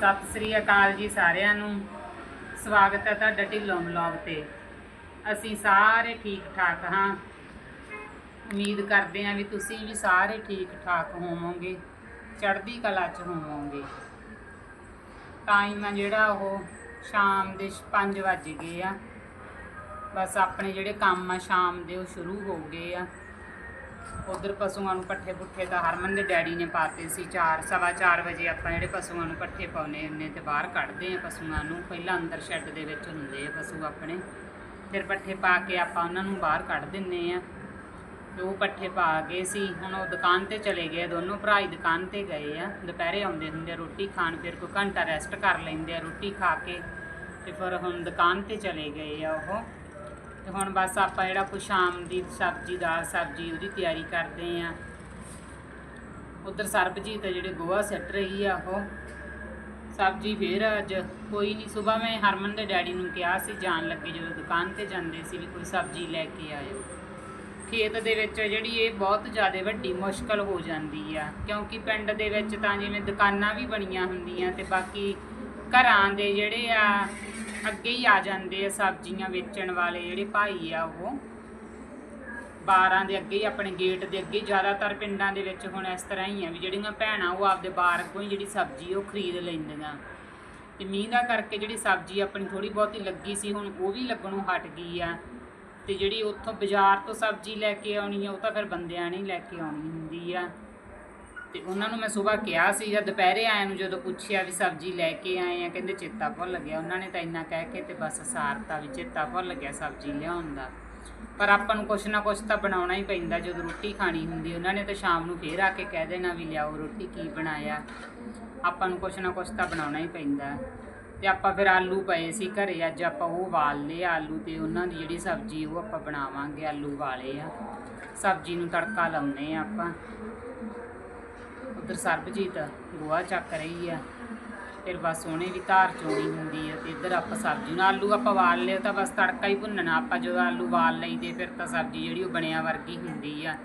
ਸਤਿ ਸ੍ਰੀ ਅਕਾਲ ਜੀ ਸਾਰਿਆਂ ਨੂੰ। ਸਵਾਗਤ ਹੈ ਤੁਹਾਡਾ ਢਿੱਲੋਂ ਵਲੌਗ ਤੇ। ਅਸੀਂ ਸਾਰੇ ਠੀਕ ਠਾਕ ਹਾਂ। ਉਮੀਦ ਕਰਦੇ ਹਾਂ ਵੀ ਤੁਸੀਂ ਵੀ ਸਾਰੇ ਠੀਕ ਠਾਕ ਹੋਵੋਗੇ। ਚੜ੍ਹਦੀ ਕਲਾ 'ਚ ਹੋਵੋਗੇ। ਟਾਈਮ ਆ ਜਿਹੜਾ ਉਹ ਸ਼ਾਮ ਦੇ 5 ਵੱਜ ਗਏ ਆ। ਬਸ ਆਪਣੇ ਜਿਹੜੇ ਕੰਮ ਆ ਸ਼ਾਮ ਦੇ ਉਹ ਸ਼ੁਰੂ ਹੋ ਗਏ ਆ। ਉਧਰ ਪਸ਼ੂਆਂ ਨੂੰ ਪੱਠੇ ਪੁੱਠੇ ਤਾਂ ਹਰਮਨ ਦੇ ਡੈਡੀ ਨੇ ਪਾਤੇ ਸੀ 4 ਸਵਾ 4 ਵਜੇ ਆਪਾਂ ਜਿਹੜੇ ਪਸ਼ੂਆਂ ਨੂੰ ਪੱਠੇ ਪਾਉਨੇ ਹੁੰਨੇ ਤੇ ਬਾਹਰ ਕੱਢਦੇ ਆ ਪਸ਼ੂਆਂ ਨੂੰ। ਪਹਿਲਾਂ ਅੰਦਰ ਸ਼ੈੱਡ ਦੇ ਵਿੱਚ ਹੁੰਦੇ ਆ ਪਸ਼ੂ ਆਪਣੇ। ਫਿਰ ਪੱਠੇ ਪਾ ਕੇ ਆਪਾਂ ਉਹਨਾਂ ਨੂੰ ਬਾਹਰ ਕੱਢ ਦਿੰਨੇ ਆ ਤੇ ਉਹ ਪੱਠੇ ਪਾ ਗਏ ਸੀ, ਹੁਣ ਉਹ ਦੁਕਾਨ ਤੇ ਚਲੇ ਗਏ ਦੋਨੋਂ ਭਰਾ ਹੀ ਦੁਕਾਨ ਤੇ ਗਏ ਆ। ਦੁਪਹਿਰੇ ਆਉਂਦੇ ਹੁੰਦੇ ਆ ਰੋਟੀ ਖਾਣ, ਫਿਰ ਕੋਈ ਘੰਟਾ ਰੈਸਟ ਕਰ ਲੈਂਦੇ ਆ ਰੋਟੀ ਖਾ ਕੇ। ਤੇ ਫਿਰ ਹੁਣ ਦੁਕਾਨ ਤੇ ਚਲੇ ਗਏ ਆ ਉਹ। ਤੇ ਹੁਣ ਬਸ ਆਪਾਂ ਜਿਹੜਾ ਕੁਛ ਸ਼ਾਮ ਦੀ ਸਬਜ਼ੀ, ਦਾਲ ਸਬਜ਼ੀ ਉਹਦੀ ਤਿਆਰੀ ਕਰਦੇ ਆ ਉਧਰ ਸਰਬਜੀਤ ਆ ਜਿਹੜੇ ਗੋਆ ਸੱਟ ਰਹੀ ਆ ਉਹ। ਸਬਜ਼ੀ ਫੇਰ ਅੱਜ ਕੋਈ ਨਹੀਂ ਸਵੇਰ ਮੈਂ ਹਰਮਨ ਦੇ ਡੈਡੀ ਨੂੰ ਕਿਹਾ ਸੀ, ਜਾਣ ਲੱਗੇ ਜਦੋਂ ਦੁਕਾਨ ਤੇ ਜਾਂਦੇ ਸੀ ਵੀ ਕੋਈ ਸਬਜ਼ੀ ਲੈ ਕੇ ਆਇਓ। ਖੇਤ ਦੇ ਵਿੱਚ ਜਿਹੜੀ ਇਹ ਬਹੁਤ ਜ਼ਿਆਦਾ ਵੱਡੀ ਮੁਸ਼ਕਲ ਹੋ ਜਾਂਦੀ ਆ, ਕਿਉਂਕਿ ਪਿੰਡ ਦੇ ਵਿੱਚ ਤਾਂ ਜਿਵੇਂ ਦੁਕਾਨਾਂ ਵੀ ਬਣੀਆਂ ਹੁੰਦੀਆਂ ਤੇ ਬਾਕੀ ਘਰਾਂ ਦੇ ਜਿਹੜੇ ਆ ਅੱਗੇ ਹੀ ਆ ਜਾਂਦੇ ਆ ਸਬਜ਼ੀਆਂ ਵੇਚਣ ਵਾਲੇ ਜਿਹੜੇ ਭਾਈ ਆ ਉਹ। ਬਾਰਾਂ ਦੇ ਅੱਗੇ ਹੀ ਆਪਣੇ ਗੇਟ ਦੇ ਅੱਗੇ ਜ਼ਿਆਦਾਤਰ ਪਿੰਡਾਂ ਦੇ ਵਿੱਚ ਹੁਣ ਇਸ ਤਰ੍ਹਾਂ ਹੀ ਆ ਵੀ ਜਿਹੜੀਆਂ ਭੈਣਾਂ ਉਹ ਆਪਦੇ ਬਾਹਰ ਅੱਗੋਂ ਹੀ ਜਿਹੜੀ ਸਬਜ਼ੀ ਉਹ ਖਰੀਦ ਲੈਂਦੀਆਂ। ਤੇ ਮੀਂਹ ਦਾ ਕਰਕੇ ਜਿਹੜੀ ਸਬਜ਼ੀ ਆਪਣੀ ਥੋੜੀ ਬਹੁਤੀ ਲੱਗੀ ਸੀ, ਹੁਣ ਉਹ ਵੀ ਲੱਗਣੋਂ ਹਟ ਗਈ ਆ। ਤੇ ਜਿਹੜੀ ਉੱਥੋਂ ਬਾਜ਼ਾਰ ਤੋਂ ਸਬਜ਼ੀ ਲੈ ਕੇ ਆਉਣੀ ਆ, ਉਹ ਤਾਂ ਫਿਰ ਬੰਦਿਆਂ ਨੇ ਲੈ ਕੇ ਆਉਣੀ ਹੁੰਦੀ ਆ। ਤੇ ਉਹਨਾਂ ਨੂੰ ਮੈਂ ਸਵੇਰ ਕਿਹਾ ਸੀ ਜਾਂ ਦੁਪਹਿਰੇ ਆਇਆਂ ਨੂੰ ਜਦੋਂ ਪੁੱਛਿਆ ਵੀ ਸਬਜ਼ੀ ਲੈ ਕੇ ਆਏ ਆ, ਕਹਿੰਦੇ ਚੇਤਾ ਭੁੱਲ ਗਿਆ। ਉਹਨਾਂ ਨੇ ਤਾਂ ਇੰਨਾ ਕਹਿ ਕੇ ਤੇ ਬਸ ਸਾਰਤਾ ਵੀ ਚੇਤਾ ਭੁੱਲ ਗਿਆ ਸਬਜ਼ੀ ਲਿਆਉਣ ਦਾ। ਪਰ ਆਪਾਂ ਨੂੰ ਕੁਛ ਨਾ ਕੁਛ ਤਾਂ ਬਣਾਉਣਾ ਹੀ ਪੈਂਦਾ, ਜਦੋਂ ਰੋਟੀ ਖਾਣੀ ਹੁੰਦੀ ਉਹਨਾਂ ਨੇ ਤਾਂ ਸ਼ਾਮ ਨੂੰ ਫੇਰ ਆ ਕੇ ਕਹਿ ਦੇਣਾ ਵੀ ਲਿਆਓ ਰੋਟੀ, ਕੀ ਬਣਾਇਆ? ਆਪਾਂ ਨੂੰ ਕੁਛ ਨਾ ਕੁਛ ਤਾਂ ਬਣਾਉਣਾ ਹੀ ਪੈਂਦਾ। ਤੇ ਆਪਾਂ ਫਿਰ ਆਲੂ ਪਏ ਸੀ ਘਰੇ, ਅੱਜ ਆਪਾਂ ਉਹ ਵਾਲ ਲਏ ਆਲੂ ਤੇ ਉਹਨਾਂ ਦੀ ਜਿਹੜੀ ਸਬਜ਼ੀ ਉਹ ਆਪਾਂ ਬਣਾਵਾਂਗੇ ਆਲੂ ਵਾਲੇ ਆ। ਸਬਜ਼ੀ ਨੂੰ ਤੜਕਾ ਲਾਉਨੇ ਆ ਆਪਾਂ। ਉਧਰ ਸਰਬਜੀਤ ਗੋਹਾ ਚੱਕ ਰਹੀ ਆ। ਫਿਰ ਬਸ ਉਹਨੇ ਵੀ ਧਾਰ ਚੋਣੀ ਹੁੰਦੀ ਆ ਤੇ ਇੱਧਰ ਆਪਾਂ ਸਬਜ਼ੀ ਨੂੰ ਆਲੂ ਆਪਾਂ ਵਾਲ ਲਿਓ ਤਾਂ ਬਸ ਤੜਕਾ ਹੀ ਭੁੰਨਣਾ। ਆਪਾਂ ਜਦੋਂ ਆਲੂ ਵਾਲ ਲਈਦੇ ਫਿਰ ਤਾਂ ਸਬਜ਼ੀ ਜਿਹੜੀ ਉਹ ਬਣਿਆ ਵਰਗੀ ਹੁੰਦੀ ਆ।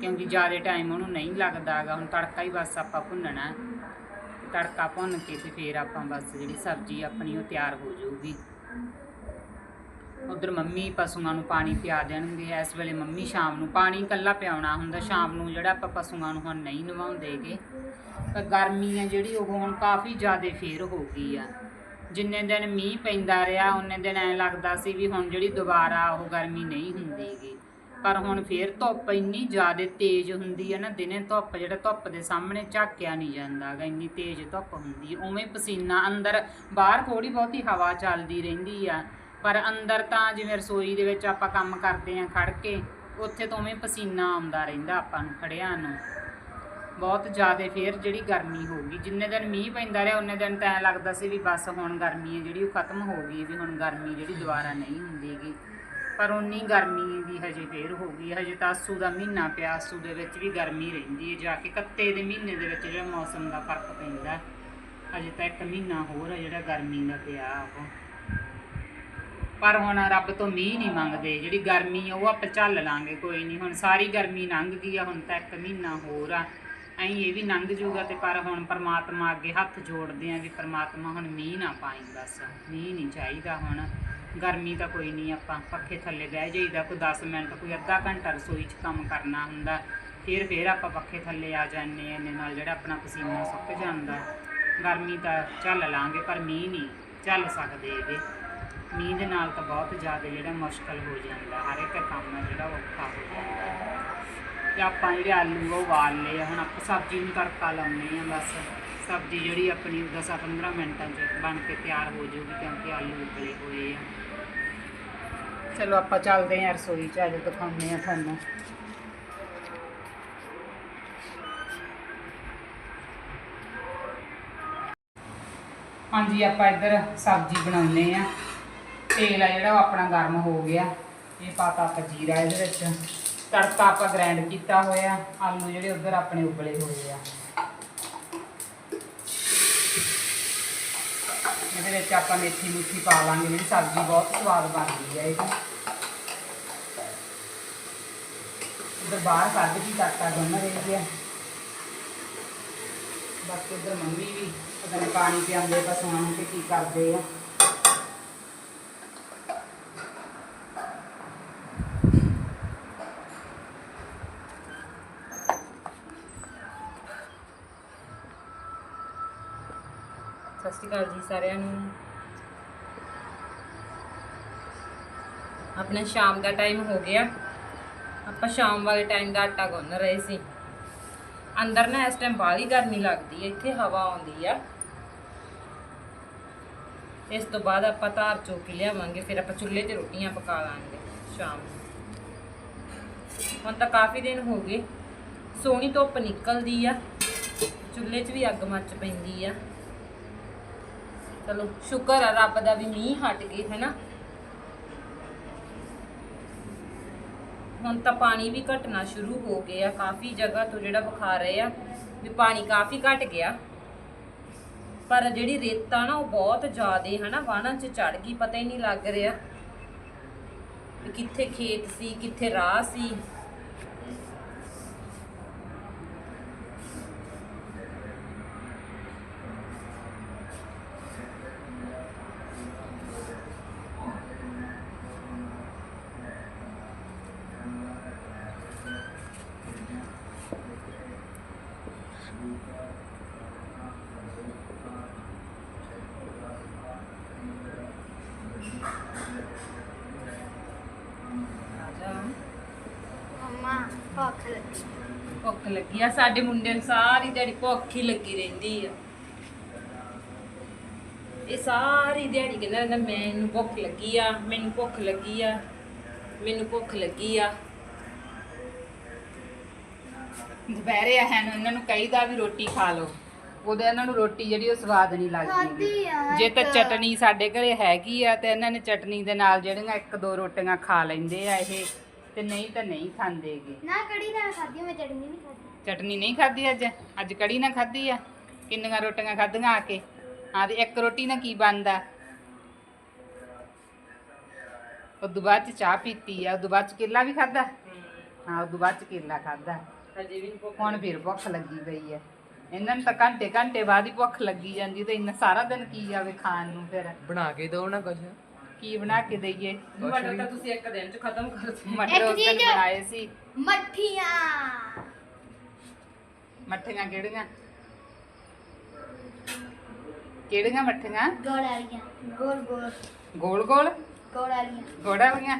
ਕਿਉਂਕਿ ਜ਼ਿਆਦਾ ਟਾਈਮ ਉਹਨੂੰ ਨਹੀਂ ਲੱਗਦਾ ਹੈਗਾ, ਹੁਣ ਤੜਕਾ ਹੀ ਬਸ ਆਪਾਂ ਭੁੰਨਣਾ। ਤੜਕਾ ਭੁੰਨ ਕੇ ਤੇ ਫਿਰ ਆਪਾਂ ਬਸ ਜਿਹੜੀ ਸਬਜ਼ੀ ਆਪਣੀ ਉਹ ਤਿਆਰ ਹੋ ਜਾਊਗੀ। ਉਧਰ ਮੰਮੀ ਪਸ਼ੂਆਂ ਨੂੰ ਪਾਣੀ ਪਿਆ ਦੇਣਗੇ, ਇਸ ਵੇਲੇ ਮੰਮੀ ਸ਼ਾਮ ਨੂੰ ਪਾਣੀ ਇਕੱਲਾ ਪਿਆਉਣਾ ਹੁੰਦਾ, ਸ਼ਾਮ ਨੂੰ ਜਿਹੜਾ ਆਪਾਂ ਪਸ਼ੂਆਂ ਨੂੰ ਹੁਣ ਨਹੀਂ ਨਵਾਉਂਦੇਗੇ। ਪਰ ਗਰਮੀ ਆ ਜਿਹੜੀ, ਉਹ ਹੁਣ ਕਾਫੀ ਜ਼ਿਆਦਾ ਫੇਰ ਹੋ ਗਈ ਆ। ਜਿੰਨੇ ਦਿਨ ਮੀਂਹ ਪੈਂਦਾ ਰਿਹਾ, ਉਹਨੇ ਦਿਨ ਐ ਲੱਗਦਾ ਸੀ ਵੀ ਹੁਣ ਜਿਹੜੀ ਦੁਬਾਰਾ ਉਹ ਗਰਮੀ ਨਹੀਂ ਹੁੰਦੀਗੀ। ਪਰ ਹੁਣ ਫੇਰ ਧੁੱਪ ਇੰਨੀ ਜ਼ਿਆਦਾ ਤੇਜ਼ ਹੁੰਦੀ ਹੈ ਨਾ, ਦਿਨੇ ਧੁੱਪ ਜਿਹੜਾ ਧੁੱਪ ਦੇ ਸਾਹਮਣੇ ਝਾਕਿਆ ਨਹੀਂ ਜਾਂਦਾਗਾ, ਇੰਨੀ ਤੇਜ਼ ਧੁੱਪ ਹੁੰਦੀ ਉਵੇਂ ਪਸੀਨਾ ਅੰਦਰ, ਬਾਹਰ ਥੋੜੀ ਬਹੁਤੀ ਹਵਾ ਚੱਲਦੀ ਰਹਿੰਦੀ ਆ। ਪਰ ਅੰਦਰ ਤਾਂ ਜਿਵੇਂ ਰਸੋਈ ਦੇ ਵਿੱਚ ਆਪਾਂ ਕੰਮ ਕਰਦੇ ਆਂ ਖੜ ਕੇ, ਉੱਥੇ ਤੋਂ ਉਵੇਂ ਪਸੀਨਾ ਆਉਂਦਾ ਰਹਿੰਦਾ ਆਪਾਂ ਨੂੰ ਖੜਿਆਂ ਨੂੰ। ਬਹੁਤ ਜ਼ਿਆਦਾ ਫੇਰ ਜਿਹੜੀ ਗਰਮੀ ਹੋ ਗਈ, ਜਿੰਨੇ ਦਿਨ ਮੀਂਹ ਪੈਂਦਾ ਰਿਹਾ, ਉਹਨੇ ਦਿਨ ਤਾਂ ਐਂ ਲੱਗਦਾ ਸੀ ਵੀ ਬਸ ਹੁਣ ਗਰਮੀ ਹੈ ਜਿਹੜੀ, ਉਹ ਖਤਮ ਹੋ ਗਈ ਵੀ ਹੁਣ ਗਰਮੀ ਜਿਹੜੀ ਦੁਬਾਰਾ ਨਹੀਂ ਹੁੰਦੀਗੀ ਪਰ ਉਨੀ ਗਰਮੀ ਦੀ ਹਜੇ ਫੇਰ ਹੋ ਗਈ ਹਜੇ ਤਾਂ ਆਸੂ ਦਾ ਮਹੀਨਾ ਪਿਆ ਆਸੂ ਦੇ ਵਿੱਚ ਵੀ ਗਰਮੀ ਰਹਿੰਦੀ ਹੈ, ਜਾ ਕੇ ਕੱਤੇ ਦੇ ਮਹੀਨੇ ਦੇ ਵਿੱਚ ਜਿਹੜਾ ਮੌਸਮ ਦਾ ਫ਼ਰਕ ਪੈਂਦਾ, ਹਜੇ ਤਾਂ ਇੱਕ ਮਹੀਨਾ ਹੋਰ ਹੈ ਜਿਹੜਾ ਗਰਮੀ ਦਾ ਪਿਆ ਉਹ। ਪਰ ਹੁਣ ਰੱਬ ਤੋਂ ਮੀਂਹ ਨਹੀਂ ਮੰਗਦੇ। ਜਿਹੜੀ ਗਰਮੀ ਆ, ਉਹ ਆਪਾਂ ਝੱਲ ਲਾਂਗੇ, ਕੋਈ ਨਹੀਂ। ਹੁਣ ਸਾਰੀ ਗਰਮੀ ਲੰਘ ਗਈ ਆ, ਹੁਣ ਤਾਂ ਇੱਕ ਮਹੀਨਾ ਹੋਰ ਆ। ਐਂ ਇਹ ਵੀ ਲੰਘ ਜੂਗਾ ਤੇ ਪਰ ਹੁਣ ਪਰਮਾਤਮਾ ਅੱਗੇ ਹੱਥ ਜੋੜਦੇ ਆਂ ਵੀ ਪਰਮਾਤਮਾ ਹੁਣ ਮੀਂਹ ਨਾ ਪਾਈ ਬਸ। ਮੀਂਹ ਨਹੀਂ ਚਾਹੀਦਾ ਹੁਣ। ਗਰਮੀ ਤਾਂ ਕੋਈ ਨਹੀਂ ਆਪਾਂ ਪੱਖੇ ਥੱਲੇ ਬਹਿ ਜਾਈਦਾ। ਕੋਈ 10 ਮਿੰਟ, ਕੋਈ ਅੱਧਾ ਘੰਟਾ ਰਸੋਈ 'ਚ ਕੰਮ ਕਰਨਾ ਹੁੰਦਾ, ਫਿਰ ਫਿਰ ਆਪਾਂ ਪੱਖੇ ਥੱਲੇ ਆ ਜਾਂਦੇ ਆ। ਇਹਨੇ ਨਾਲ ਜਿਹੜਾ ਆਪਣਾ ਪਸੀਨਾ ਸੁੱਕ ਜਾਂਦਾ। ਗਰਮੀ ਤਾਂ ਝੱਲ ਲਾਂਗੇ, ਪਰ ਮੀਂਹ ਨਹੀਂ ਝੱਲ ਸਕਦੇ ਇਹਦੇ ਮੀਂਹ ਦੇ ਨਾਲ ਤਾਂ ਬਹੁਤ ਜ਼ਿਆਦਾ ਜਿਹੜਾ ਮੁਸ਼ਕਲ ਹੋ ਜਾਂਦਾ, ਹਰ ਇੱਕ ਕੰਮ ਜਿਹੜਾ ਉਹ ਔਖਾ ਹੋ ਜਾਂਦਾ। ਤੇ ਆਪਾਂ ਜਿਹੜੇ ਆਲੂ ਆ, ਉਹ ਉਬਾਲ ਲਏ ਆ, ਹੁਣ ਆਪਾਂ ਸਬਜ਼ੀ ਨੂੰ ਤੜਕਾ ਲਾਉਂਦੇ ਆ ਬਸ। ਸਬਜ਼ੀ ਜਿਹੜੀ ਆਪਣੀ 10-15 ਮਿੰਟਾਂ 'ਚ ਬਣ ਕੇ ਤਿਆਰ ਹੋ ਜਾਊਗੀ ਕਿਉਂਕਿ ਆਲੂ ਉਬਲੇ ਹੋਏ ਆ। ਚਲੋ ਆਪਾਂ ਚੱਲਦੇ ਆ ਰਸੋਈ 'ਚ, ਅੱਜ ਦਿਖਾਉਂਦੇ ਆ ਤੁਹਾਨੂੰ। ਹਾਂਜੀ, ਆਪਾਂ ਇੱਧਰ ਸਬਜ਼ੀ ਬਣਾਉਂਦੇ ਆ। ਤੇਲ ਆ ਜਿਹੜਾ ਉਹ ਆਪਣਾ ਗਰਮ ਹੋ ਗਿਆ। ਇਹ ਪਾਤਾ ਆਪਾਂ ਜੀਰਾ ਇਹਦੇ ਵਿੱਚ। ਤੜਕਾ ਆਪਾਂ ਗ੍ਰਾਈਂਡ ਕੀਤਾ ਹੋਇਆ। ਆਲੂ ਜਿਹੜੇ ਉਧਰ ਆਪਣੇ ਉਬਲੇ ਹੋਏ ਆ। ਇਹਦੇ ਵਿੱਚ ਆਪਾਂ ਮੇਥੀ ਮੁੱਠੀ ਪਾ ਲਾਂਗੇ। ਜਿਹੜੀ ਸਬਜ਼ੀ ਬਹੁਤ ਸਵਾਦ ਬਣਦੀ ਹੈ ਇਹਦੀ। ਉਧਰ ਬਾਹਰ ਕੱਢ ਕੇ ਆਟਾ ਗੁੰਨ ਰਹੀ ਹੈ ਬਾਕੀ ਉਧਰ ਮੰਮੀ ਵੀ ਪਤਾ ਨਹੀਂ ਪਾਣੀ ਪਿਆਉਂਦੇ ਪਸ਼ੂਆਂ ਨੂੰ ਤੇ ਕੀ ਕਰਦੇ ਆ। ਸਤਿ ਸ਼੍ਰੀ ਅਕਾਲ ਜੀ ਸਾਰਿਆਂ ਨੂੰ। ਆਪਣਾ ਸ਼ਾਮ ਦਾ ਟਾਈਮ ਹੋ ਗਿਆ। ਆਪਾਂ ਸ਼ਾਮ ਵਾਲੇ ਟਾਈਮ ਦਾ ਆਟਾ ਗੁੰਨ ਰਹੇ ਸੀ। ਅੰਦਰ ਨਾ ਇਸ ਟਾਈਮ ਬਾਹਲੀ ਗਰਮੀ ਲੱਗਦੀ ਹੈ, ਇੱਥੇ ਹਵਾ ਆਉਂਦੀ ਆ। ਇਸ ਤੋਂ ਬਾਅਦ ਆਪਾਂ ਧਾਰ ਚੋ ਲਿਆਵਾਂਗੇ, ਫਿਰ ਆਪਾਂ ਚੁੱਲ੍ਹੇ ਤੇ ਰੋਟੀਆਂ ਪਕਾ ਲਾਂਗੇ ਸ਼ਾਮ ਨੂੰ। ਹੁਣ ਤਾਂ ਕਾਫੀ ਦਿਨ ਹੋ ਗਏ। ਸੋਹਣੀ ਧੁੱਪ ਨਿਕਲਦੀ ਆ। ਚੁੱਲ੍ਹੇ 'ਚ ਵੀ ਅੱਗ ਮੱਚ ਪੈਂਦੀ ਆ। ਚਲੋ, ਸ਼ੁਕਰ ਆ, ਰੱਬ ਦਾ ਵੀ ਮੀਂਹ ਹਟ ਗਏ, ਹੈਨਾ? ਹੁਣ ਤਾਂ ਪਾਣੀ ਵੀ ਘਟਣਾ ਸ਼ੁਰੂ ਹੋ ਗਿਆ ਕਾਫੀ ਜਗ੍ਹਾ ਤੋਂ ਜਿਹੜਾ ਬੁਖਾਰ ਰਹੇ ਆ ਵੀ ਪਾਣੀ ਕਾਫੀ ਘਟ ਗਿਆ। ਪਰ ਜਿਹੜੀ ਰੇਤਾ ਨਾ, ਉਹ ਬਹੁਤ ਜ਼ਿਆਦੇ, ਹਨਾ, ਵਾਹਣਾਂ 'ਚ ਚੜ ਗਈ, ਪਤਾ ਹੀ ਨਹੀਂ ਲੱਗ ਰਿਹਾ ਕਿੱਥੇ ਖੇਤ ਸੀ, ਕਿੱਥੇ ਰਾਹ ਸੀ ਰਾਜਾ ਮੰਮਾ ਭੁੱਖ ਲੱਗੀ ਭੁੱਖ ਲੱਗੀ ਆ। ਸਾਡੇ ਮੁੰਡੇ ਨੂੰ ਸਾਰੀ ਦਿਹਾੜੀ ਭੁੱਖ ਹੀ ਲੱਗੀ ਰਹਿੰਦੀ ਆ। ਇਹ ਸਾਰੀ ਦਿਹਾੜੀ ਕਹਿੰਦਾ ਰਹਿੰਦਾ ਮੈਨੂੰ ਭੁੱਖ ਲੱਗੀ ਆ ਮੈਨੂੰ ਭੁੱਖ ਲੱਗੀ ਆ ਮੈਨੂੰ ਭੁੱਖ ਲੱਗੀ ਆ। ਦੁਪਹਿਰੇ ਆ ਹਨ ਇਹਨਾਂ ਨੂੰ ਕਹੀਦਾ ਵੀ ਰੋਟੀ ਖਾ ਲਓ। ਉਹਦੇ ਇਹਨਾਂ ਨੂੰ ਰੋਟੀ ਜਿਹੜੀ ਉਹ ਸਵਾਦ ਨਹੀਂ ਲੱਗਦੀ ਜੇ ਤਾਂ। ਚਟਣੀ ਸਾਡੇ ਘਰੇ ਹੈਗੀ ਆ ਤੇ ਇਹਨਾਂ ਨੇ ਚਟਣੀ ਦੇ ਨਾਲ ਜਿਹੜੀਆਂ ਇੱਕ ਦੋ ਰੋਟੀਆਂ ਖਾ ਲੈਂਦੇ ਆ ਇਹ। ਤੇ ਨਹੀਂ ਤਾਂ ਨਹੀਂ ਖਾਂਦੇਗੇ ਨਾ ਕੜੀ ਨਾਲ ਖਾਧੀ ਮੈਂ ਚਟਨੀ ਨਹੀਂ ਖਾਧੀ। ਚਟਨੀ ਨਹੀਂ ਖਾਧੀ ਅੱਜ? ਅੱਜ ਕੜੀ ਨਾ ਖਾਧੀ ਆ? ਕਿੰਨੀਆਂ ਰੋਟੀਆਂ ਖਾਧੀਆਂ ਆ ਕੇ? ਹਾਂ ਤੇ ਇੱਕ ਰੋਟੀ ਨਾਲ ਕੀ ਬਣਦਾ? ਉਦੋਂ ਬਾਅਦ ਚ ਚਾਹ ਪੀਤੀ ਆ ਉਦੋਂ ਬਾਅਦ ਚ ਕੇਲਾ ਵੀ ਖਾਦਾ ਹਾਂ ਉਦੋਂ ਬਾਅਦ ਚ ਕੇਲਾ ਖਾਦਾ ਹਜੇ ਵੀ ਨੀ ਭੁੱਖ ਹੁਣ ਫਿਰ ਭੁੱਖ ਲੱਗੀ ਪਈ ਆ। ਇਹਨਾਂ ਨੂੰ ਤਾਂ ਘੰਟੇ ਘੰਟੇ ਬਾਅਦ ਹੀ ਭੁੱਖ ਲੱਗੀ ਜਾਂਦੀ ਤੇ ਇੰਨਾ ਸਾਰਾ ਦਿਨ ਕੀ ਜਾਵੇ ਖਾਣ ਨੂੰ ਫਿਰ? ਬਣਾ ਕੇ ਦਿਓ ਨਾ ਕੁਝ ਕੀ ਬਣਾ ਕੇ ਦਈਏ? ਮਟਰ ਤਾਂ ਤੁਸੀਂ ਇੱਕ ਦਿਨ ਚ ਖਤਮ ਕਰ ਦਿਓ ਮਟਰ ਉਸ ਦਿਨ ਚੀਜ਼- ਬਣਾਏ ਸੀ। ਮੱਠੀਆਂ। ਮੱਠੀਆਂ ਕਿਹੜੀਆਂ? ਕਿਹੜੀਆਂ ਮੱਠੀਆਂ? ਗੋਲ ਵਾਲੀਆਂ। ਗੋਲ ਗੋਲ। ਗੋਲ ਗੋਲ? ਗੋਲ ਵਾਲੀਆਂ। ਗੋੜਾ ਵਾਲੀਆਂ?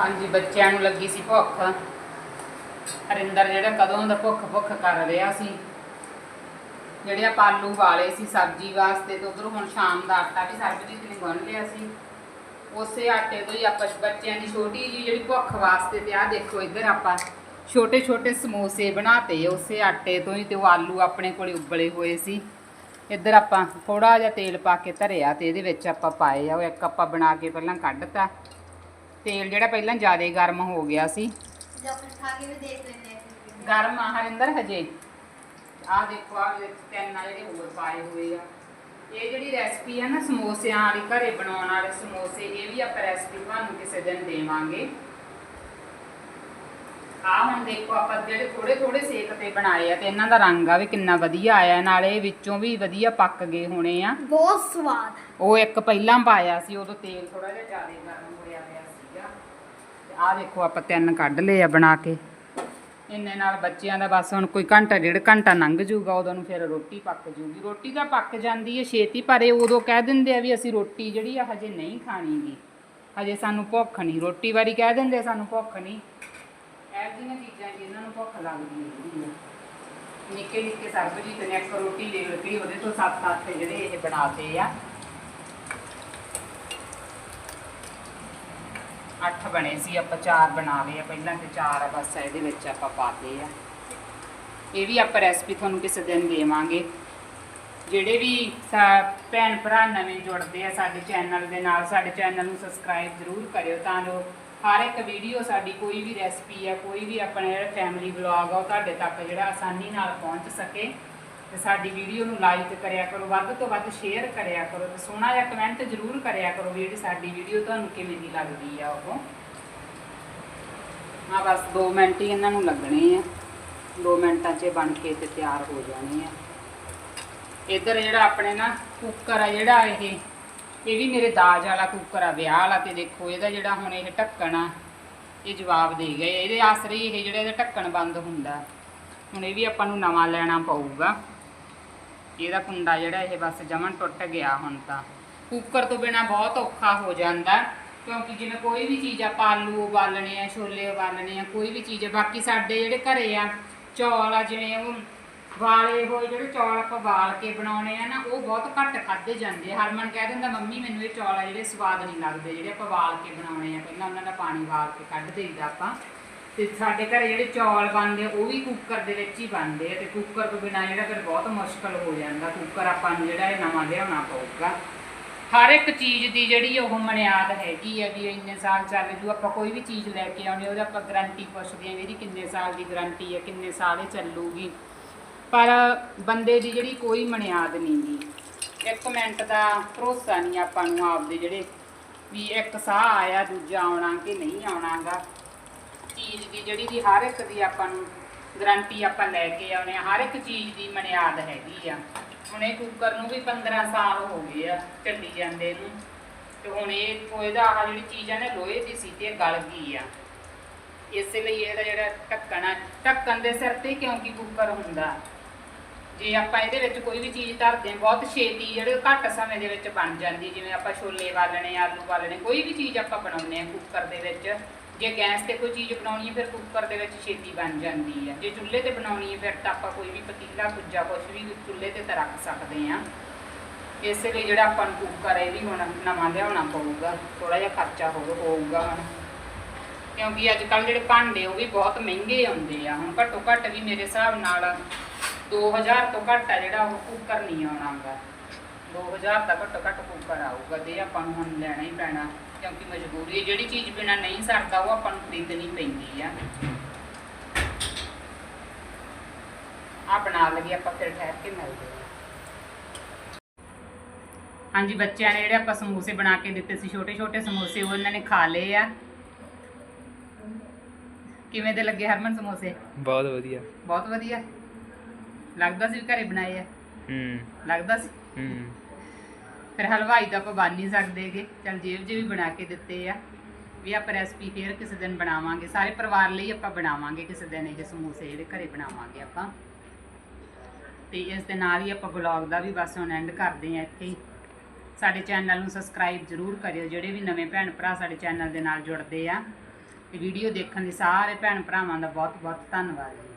ਹਾਂਜੀ ਬੱਚਿਆਂ ਨੂੰ ਲੱਗੀ ਸੀ ਭੁੱਖ। ਹਰਿੰਦਰ ਜਿਹੜਾ ਕਦੋਂ ਦਾ ਭੁੱਖ ਭੁੱਖ ਕਰ ਰਿਹਾ ਸੀ। ਜਿਹੜੇ ਆਪਾਂ ਆਲੂ ਵਾਲੇ ਸੀ ਸਬਜ਼ੀ ਵਾਸਤੇ ਤੇ ਉਧਰੋਂ ਹੁਣ ਸ਼ਾਮ ਦਾ ਆਟਾ ਵੀ ਸਰਬਜੀਤ ਨੇ ਗੁੰਨ ਲਿਆ ਸੀ। ਉਸੇ ਆਟੇ ਤੋਂ ਹੀ ਆਪਾਂ ਬੱਚਿਆਂ ਦੀ ਛੋਟੀ ਜੀ ਜਿਹੜੀ ਭੁੱਖ ਵਾਸਤੇ ਤੇ ਆਹ ਦੇਖੋ ਇੱਧਰ ਆਪਾਂ ਛੋਟੇ ਛੋਟੇ ਸਮੋਸੇ ਬਣਾਤੇ ਉਸੇ ਆਟੇ ਤੋਂ ਹੀ ਤੇ ਉਹ ਆਲੂ ਆਪਣੇ ਕੋਲੇ ਉਬਲੇ ਹੋਏ ਸੀ। ਇੱਧਰ ਆਪਾਂ ਥੋੜਾ ਜਿਹਾ ਤੇਲ ਪਾ ਕੇ ਧਰਿਆ ਤੇ ਇਹਦੇ ਵਿੱਚ ਆਪਾਂ ਪਾਏ ਆ ਉਹ ਇੱਕ ਆਪਾਂ ਬਣਾ ਕੇ ਪਹਿਲਾਂ ਕੱਢਤਾ। ਤੇਲ ਜਿਹੜਾ ਪਹਿਲਾਂ ਜ਼ਿਆਦਾ ਗਰਮ ਹੋ ਗਿਆ ਸੀ। ਡਾਕਟਰ ਖਾ ਕੇ ਵੀ ਦੇਖ ਲੈਂਦੇ ਆ ਗਰਮ ਆ ਹਰਿੰਦਰ ਹਜੇ? ਆਹ ਦੇਖੋ ਆ ਵਿੱਚ ਤਿੰਨ ਆ ਜਿਹੜੇ ਹੋਰ ਪਾਏ ਹੋਏ ਆ। ਇਹ ਜਿਹੜੀ ਰੈਸਪੀ ਆ ਨਾ ਸਮੋਸਿਆਂ ਵਾਲੀ ਘਰੇ ਬਣਾਉਣ ਵਾਲੇ ਸਮੋਸੇ ਇਹ ਵੀ ਆਪਾਂ ਰੈਸਪੀ ਤੁਹਾਨੂੰ ਕਿਸੇ ਦਿਨ ਦੇਵਾਂਗੇ। ਆ ਹੁਣ ਦੇਖੋ ਆਪਾਂ ਜਿਹੜੇ ਥੋੜੇ ਥੋੜੇ ਸੇਕ ਤੇ ਬਣਾਏ ਆ ਤੇ ਇਹਨਾਂ ਦਾ ਰੰਗ ਆ ਵੀ ਕਿੰਨਾ ਵਧੀਆ ਆਇਆ। ਨਾਲੇ ਵਿੱਚੋਂ ਵੀ ਵਧੀਆ ਪੱਕ ਗਏ ਹੋਣੇ ਆ। ਬਹੁਤ ਸਵਾਦ। ਉਹ ਇੱਕ ਪਹਿਲਾਂ ਪਾਇਆ ਸੀ ਉਦੋਂ ਤੇਲ ਥੋੜਾ ਜਿਹਾ ਜ਼ਿਆਦਾ ਗਰਮ ਹੋਇਆ ਹੋਇਆ ਸੀਗਾ। ਤੇ ਆਹ ਦੇਖੋ ਆਪਾਂ ਤਿੰਨ ਕੱਢ ਲਏ ਆ ਬਣਾ ਕੇ। ਇੰਨੇ ਨਾਲ ਬੱਚਿਆਂ ਦਾ ਬਸ ਹੁਣ ਕੋਈ ਘੰਟਾ, ਡੇਢ ਘੰਟਾ ਲੰਘ ਜਾਊਗਾ, ਉਦੋਂ ਨੂੰ ਫਿਰ ਰੋਟੀ ਪੱਕ ਜੂਗੀ ਰੋਟੀ ਤਾਂ ਪੱਕ ਜਾਂਦੀ ਹੈ ਛੇਤੀ, ਪਰ ਇਹ ਉਦੋਂ ਕਹਿ ਦਿੰਦੇ ਆ ਵੀ ਅਸੀਂ ਰੋਟੀ ਜਿਹੜੀ ਆ ਹਜੇ ਨਹੀਂ ਖਾਣੀ ਗੀ ਹਜੇ ਸਾਨੂੰ ਭੁੱਖ ਨਹੀਂ। ਰੋਟੀ ਵਾਰੀ ਕਹਿ ਦਿੰਦੇ ਸਾਨੂੰ ਭੁੱਖ ਨਹੀਂ। ਇਹ ਜਿਹੀਆਂ ਚੀਜ਼ਾਂ ਜਿਹਨਾਂ ਨੂੰ ਭੁੱਖ ਲੱਗਦੀ ਹੁੰਦੀ ਆ। ਨਿੱਕੇ ਨਿੱਕੇ ਸਰਬਜੀਤ ਨੇ ਇੱਕ ਰੋਟੀ ਲੈ ਲਈ, ਉਹਦੇ ਤੋਂ ਸੱਤ ਅੱਠ ਜਿਹੜੇ ਇਹ ਬਣਾਤੇ ਆ। ਅੱਠ ਬਣੇ ਸੀ, ਆਪਾਂ ਚਾਰ ਬਣਾ ਲਏ ਆ, ਪਹਿਲਾਂ ਤੇ ਚਾਰ ਆ, ਬਸ ਇਹਦੇ ਵਿੱਚ ਆਪਾਂ ਪਾਤੇ ਆ। ਇਹ ਵੀ ਆਪਾਂ ਰੈਸਪੀ ਤੁਹਾਨੂੰ ਕਿਸੇ ਦਿਨ ਦੇਵਾਂਗੇ। ਜਿਹੜੇ ਵੀ ਸਾ- ਭੈਣ ਭਰਾ ਨਵੇਂ ਜੁੜਦੇ ਆ ਸਾਡੇ ਚੈਨਲ ਦੇ ਨਾਲ, ਸਾਡੇ ਚੈਨਲ ਨੂੰ ਸਬਸਕ੍ਰਾਈਬ ਜ਼ਰੂਰ ਕਰਿਓ ਤਾਂ ਜੋ ਹਰ ਇੱਕ ਵੀਡੀਓ ਸਾਡੀ ਕੋਈ ਵੀ ਰੈਸਪੀ ਆ, ਕੋਈ ਵੀ ਆਪਣਾ ਜਿਹੜਾ ਫੈਮਿਲੀ ਵਲੌਗ ਆ, ਉਹ ਤੁਹਾਡੇ ਤੱਕ ਜਿਹੜਾ ਆਸਾਨੀ ਨਾਲ ਪਹੁੰਚ ਸਕੇ। ਤੇ ਸਾਡੀ ਵੀਡੀਓ ਨੂੰ ਲਾਈਕ ਕਰਿਆ ਕਰੋ, ਵੱਧ ਤੋਂ ਵੱਧ ਸ਼ੇਅਰ ਕਰਿਆ ਕਰੋ ਤੇ ਸੋਹਣਾ ਜਿਹਾ ਕਮੈਂਟ ਜ਼ਰੂਰ ਕਰਿਆ ਕਰੋ ਵੀ ਜਿਹੜੀ ਸਾਡੀ ਵੀਡੀਓ ਤੁਹਾਨੂੰ ਕਿਵੇਂ ਦੀ ਲੱਗਦੀ ਆ ਉਹ। ਹਾਂ, ਬਸ 2 ਮਿੰਟ ਹੀ ਇਹਨਾਂ ਨੂੰ ਲੱਗਣੇ ਆ। 2 ਮਿੰਟਾਂ 'ਚ ਬਣ ਕੇ ਤੇ ਤਿਆਰ ਹੋ ਜਾਣੇ ਆ। ਇੱਧਰ ਜਿਹੜਾ ਆਪਣੇ ਨਾ ਕੁੱਕਰ ਆ ਜਿਹੜਾ ਇਹ ਇਹ ਵੀ ਮੇਰੇ ਦਾਜ ਵਾਲਾ ਕੁੱਕਰ ਆ, ਵਿਆਹ ਵਾਲਾ ਤੇ ਦੇਖੋ, ਇਹਦਾ ਜਿਹੜਾ ਹੁਣ ਇਹ ਢੱਕਣ ਆ, ਇਹ ਜਵਾਬ ਦੇ ਗਏ। ਇਹਦੇ ਆਸਰੇ ਇਹ ਜਿਹੜਾ ਇਹਦਾ ਢੱਕਣ ਬੰਦ ਹੁੰਦਾ। ਹੁਣ ਇਹ ਵੀ ਆਪਾਂ ਨੂੰ ਨਵਾਂ ਲੈਣਾ ਪਊਗਾ। ਇਹਦਾ ਕੁੰਡਾ ਜਿਹੜਾ ਇਹ ਬਸ ਜਮਨ ਟੁੱਟ ਗਿਆ ਹੁਣ ਤਾਂ। ਕੁੱਕਰ ਤੋਂ ਬਿਨਾ ਬਹੁਤ ਔਖਾ ਹੋ ਜਾਂਦਾ, ਕਿਉਂਕਿ ਜਿਵੇਂ ਕੋਈ ਵੀ ਚੀਜ਼ ਆਪਾਂ ਆਲੂ ਉਬਾਲਣੇ ਆ, ਛੋਲੇ ਉਬਾਲਣੇ ਆ, ਕੋਈ ਵੀ ਚੀਜ਼ ਆ, ਬਾਕੀ ਸਾਡੇ ਜਿਹੜੇ ਘਰੇ ਆ, ਚੌਲ ਆ, ਜਿਵੇਂ ਉਹ ਵਾਲੇ ਹੋਏ ਜਿਹੜੇ ਚੌਲ ਆਪਾਂ ਵਾਲ ਕੇ ਬਣਾਉਣੇ ਆ ਨਾ, ਉਹ ਬਹੁਤ ਘੱਟ ਖਾਦੇ ਜਾਂਦੇ ਆ। ਹਰਮਨ ਕਹਿ ਦਿੰਦਾ, ਮੰਮੀ, ਮੈਨੂੰ ਇਹ ਚੌਲ ਆ ਜਿਹੜੇ ਸਵਾਦ ਨਹੀਂ ਲੱਗਦੇ, ਜਿਹੜੇ ਆਪਾਂ ਵਾਲ ਕੇ ਬਣਾਉਣੇ ਆ, ਪਹਿਲਾਂ ਉਹਨਾਂ ਦਾ ਪਾਣੀ ਵਾਲ ਕੇ ਕੱਢ ਦੇਈਦਾ ਆਪਾਂ। ਤੇ ਸਾਡੇ ਘਰੇ ਜਿਹੜੇ ਚੌਲ ਬਣਦੇ ਆ, ਉਹ ਵੀ ਕੁੱਕਰ ਦੇ ਵਿੱਚ ਹੀ ਬਣਦੇ ਆ ਤੇ ਕੁੱਕਰ ਤੋਂ ਬਿਨਾ ਜਿਹੜਾ ਫਿਰ ਬਹੁਤ ਮੁਸ਼ਕਲ ਹੋ ਜਾਂਦਾ। ਕੁੱਕਰ ਆਪਾਂ ਨੂੰ ਜਿਹੜਾ ਇਹ ਨਵਾਂ ਲਿਆਉਣਾ ਪਊਗਾ। ਹਰ ਇੱਕ ਚੀਜ਼ ਦੀ ਜਿਹੜੀ ਉਹ ਮਨਿਆਦ ਹੈਗੀ ਆ ਵੀ ਇੰਨੇ ਸਾਲ ਚੱਲ ਜੂ ਆਪਾਂ ਕੋਈ ਵੀ ਚੀਜ਼ ਲੈ ਕੇ ਆਉਣੀ ਉਹਦਾ ਆਪਾਂ ਗਾਰੰਟੀ ਪੁੱਛਦੇ ਆ ਵੀ ਇਹਦੀ ਕਿੰਨੇ ਸਾਲ ਦੀ ਗਾਰੰਟੀ ਹੈ ਕਿੰਨੇ ਸਾਲ ਇਹ ਚੱਲੂਗੀ। ਪਰ ਬੰਦੇ ਦੀ ਜਿਹੜੀ ਕੋਈ ਮਨਿਆਦ ਨਹੀਂ ਗੀ। ਇੱਕ ਮਿੰਟ ਦਾ ਭਰੋਸਾ ਨਹੀਂ ਆਪਾਂ ਨੂੰ ਆਪਦੇ ਜਿਹੜੇ ਵੀ ਇੱਕ ਸਾਹ ਆਇਆ ਦੂਜਾ ਆਉਣਾ ਕਿ ਨਹੀਂ ਆਉਣਾਗਾ। ਚੀਜ਼ ਦੀ ਜਿਹੜੀ ਦੀ ਹਰ ਇੱਕ ਦੀ ਆਪਾਂ ਨੂੰ ਗਾਰੰਟੀ ਆਪਾਂ ਲੈ ਕੇ ਆਉਣੇ ਆ ਹਰ ਇੱਕ ਚੀਜ਼ ਦੀ ਮਨਿਆਦ ਹੈਗੀ ਆ। ਹੁਣ ਇਹ ਕੁੱਕਰ ਨੂੰ ਵੀ 15 ਸਾਲ ਹੋ ਗਏ ਆ ਚੱਲੀ ਜਾਂਦੇ ਨੂੰ, ਤੇ ਹੁਣ ਇਹ ਇਹਦਾ ਆਹ ਜਿਹੜੀ ਚੀਜ਼ ਆ ਨਾ, ਲੋਹੇ ਦੀ ਸੀ ਤੇ ਗਲ ਗਈ ਆ। ਇਸੇ ਲਈ ਇਹਦਾ ਜਿਹੜਾ ਢੱਕਣ ਆ, ਢੱਕਣ ਦੇ ਸਿਰ ਤੇ ਕਿਉਂਕਿ ਕੁੱਕਰ ਹੁੰਦਾ? ਜੇ ਆਪਾਂ ਇਹਦੇ ਵਿੱਚ ਕੋਈ ਵੀ ਚੀਜ਼ ਧਰਦੇ ਹਾਂ, ਬਹੁਤ ਛੇਤੀ ਜਿਹੜੇ ਘੱਟ ਸਮੇਂ ਦੇ ਵਿੱਚ ਬਣ ਜਾਂਦੀ, ਜਿਵੇਂ ਆਪਾਂ ਛੋਲੇ ਵਾਲਣੇ, ਆਲੂ ਵਾਲਣੇ, ਕੋਈ ਵੀ ਚੀਜ਼ ਆਪਾਂ ਬਣਾਉਂਦੇ ਆ ਕੁੱਕਰ ਦੇ ਵਿੱਚ ਜੇ ਗੈਸ ਤੇ ਕੋਈ ਚੀਜ਼ ਬਣਾਉਣੀ ਹੈ, ਫਿਰ ਕੁੱਕਰ ਦੇ ਵਿੱਚ ਛੇਤੀ ਬਣ ਜਾਂਦੀ ਹੈ। ਜੇ ਚੁੱਲ੍ਹੇ ਤੇ ਬਣਾਉਣੀ ਹੈ, ਫਿਰ ਤਾਂ ਆਪਾਂ ਕੋਈ ਵੀ ਪਤੀਲਾ, ਕੁੱਜਾ ਕੁਝ ਵੀ ਚੁੱਲ੍ਹੇ ਤੇ ਤਾਂ ਰੱਖ ਸਕਦੇ ਹਾਂ। ਇਸੇ ਲਈ ਜਿਹੜਾ ਆਪਾਂ ਨੂੰ ਕੁੱਕਰ ਇਹ ਵੀ ਹੁਣ ਨਵਾਂ ਲਿਆਉਣਾ ਪਊਗਾ। ਥੋੜਾ ਜਿਹਾ ਖਰਚਾ ਹੋਰ ਹੋਊਗਾ ਹੁਣ। ਕਿਉਂਕਿ ਅੱਜ ਕੱਲ ਜਿਹੜੇ ਭਾਂਡੇ, ਉਹ ਵੀ ਬਹੁਤ ਮਹਿੰਗੇ ਆਉਂਦੇ ਆ। ਹੁਣ ਘੱਟੋ ਘੱਟ ਵੀ ਮੇਰੇ ਹਿਸਾਬ ਨਾਲ 2000 ਤੋਂ ਘੱਟ ਆ ਜਿਹੜਾ ਉਹ ਕੁੱਕਰ ਨਹੀਂ ਆਉਣਾਗਾ। 2000 ਦਾ ਘੱਟੋ ਘੱਟ ਕੁੱਕਰ ਆਊਗਾ। ਤੇ ਆਪਾਂ ਨੂੰ ਹੁਣ ਲੈਣਾ ਹੀ ਪੈਣਾ। ਕਿਉਂਕਿ ਮਜਬੂਰੀ ਹੈ ਜਿਹੜੀ ਚੀਜ਼ ਬਿਨਾ ਨਹੀਂ ਸਰਦਾ ਉਹ ਆਪਾਂ ਨੂੰ ਖਰੀਦਣੀ ਪੈਂਦੀ ਆ। ਆ ਬਣਾ ਲਈਏ ਆਪਾਂ ਫਿਰ ਠਹਿਰ ਕੇ ਮਿਲਦੇ ਹਾਂ ਹਾਂਜੀ ਬੱਚਿਆਂ ਨੇ ਜਿਹੜੇ ਆਪਾਂ ਸਮੋਸੇ ਬਣਾ ਕੇ ਦਿੱਤੇ ਸੀ ਛੋਟੇ ਛੋਟੇ ਸਮੋਸੇ ਉਹ ਇਹਨਾਂ ਨੇ ਖਾ ਲਏ ਆ। ਕਿਵੇਂ ਦੇ ਲੱਗੇ ਹਰਮਨ ਸਮੋਸੇ? ਬਹੁਤ ਵਧੀਆ। ਬਹੁਤ ਵਧੀਆ। ਲੱਗਦਾ ਸੀ ਵੀ ਘਰੇ ਬਣਾਏ ਆ। ਹੂੰ। ਲੱਗਦਾ ਸੀ? ਹੂੰ। ਫਿਰ ਹਲਵਾਈ ਤਾਂ ਆਪਾਂ ਬਣ ਨਹੀਂ ਸਕਦੇਗੇ ਚਲ ਜੇਬ ਜੇ ਵੀ ਬਣਾ ਕੇ ਦਿੱਤੇ ਆ। ਵੀ ਆਪਾਂ ਰੈਸਪੀ ਫੇਰ ਕਿਸੇ ਦਿਨ ਬਣਾਵਾਂਗੇ। ਸਾਰੇ ਪਰਿਵਾਰ ਲਈ ਆਪਾਂ ਬਣਾਵਾਂਗੇ ਕਿਸੇ ਦਿਨ ਇਹ ਸਮੋਸੇ ਜਿਹੜੇ ਘਰੇ ਬਣਾਵਾਂਗੇ ਆਪਾਂ। ਤੇ ਇਸ ਦੇ ਨਾਲ ਹੀ ਆਪਾਂ ਵਲੌਗ ਦਾ ਵੀ ਬਸ ਹੁਣ ਐਂਡ ਕਰਦੇ ਆ ਇੱਥੇ ਹੀ। ਸਾਡੇ ਚੈਨਲ ਨੂੰ ਸਬਸਕ੍ਰਾਈਬ ਜ਼ਰੂਰ ਕਰਿਓ। ਜਿਹੜੇ ਵੀ ਨਵੇਂ ਭੈਣ ਭਰਾ ਸਾਡੇ ਚੈਨਲ ਦੇ ਨਾਲ ਜੁੜਦੇ ਆ। ਤੇ ਵੀਡੀਓ ਦੇਖਣ ਲਈ ਸਾਰੇ ਭੈਣ ਭਰਾਵਾਂ ਦਾ ਬਹੁਤ ਬਹੁਤ ਧੰਨਵਾਦ।